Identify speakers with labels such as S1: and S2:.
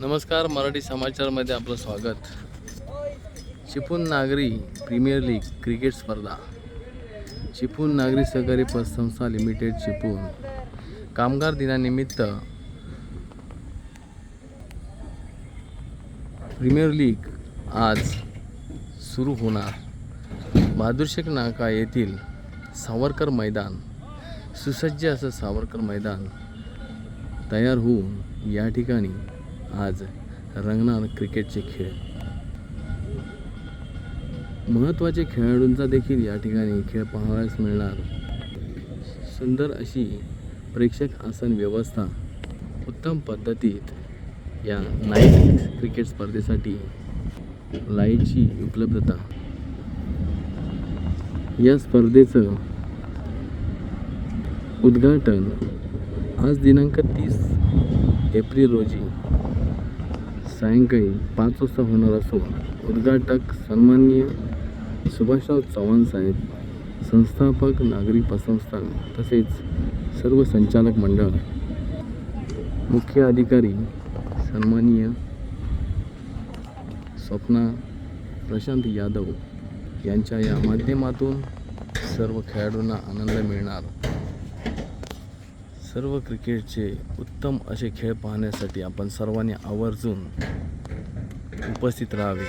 S1: नमस्कार मराठी समाचारमध्ये आपलं स्वागत. चिपून नागरी प्रीमियर लीग क्रिकेट स्पर्धा. चिपून नागरी सहकारी पतसंस्था लिमिटेड चिपून कामगार दिनानिमित्त प्रीमियर लीग आज सुरू होणार. बहादूरशेख नाका येथील सावरकर मैदान सुसज्ज असं सावरकर मैदान तयार होऊन या ठिकाणी आज रंगणार क्रिकेटचे खेळ. महत्त्वाचे खेळाडूंचा देखील या ठिकाणी खेळ पाहावयास मिळणार. सुंदर अशी प्रेक्षक आसन व्यवस्था उत्तम पद्धतीत या नाईट क्रिकेट स्पर्धेसाठी लाईटची उपलब्धता. या स्पर्धेचं उद्घाटन आज दिनांक तीस एप्रिल रोजी सायंकाळी पाच वाजता होणार असून उद्घाटक सन्माननीय सुभाषराव चव्हाण साहेब संस्थापक नागरी पतसंस्था तसेच सर्व संचालक मंडळ. मुख्य अधिकारी सन्माननीय स्वप्ना प्रशांत यादव यांच्या या माध्यमातून सर्व खेळाडूंना आनंद मिळणार. सर्व क्रिकेटचे उत्तम असे खेळ पाहण्यासाठी आपण सर्वांनी आवर्जून उपस्थित राहावे.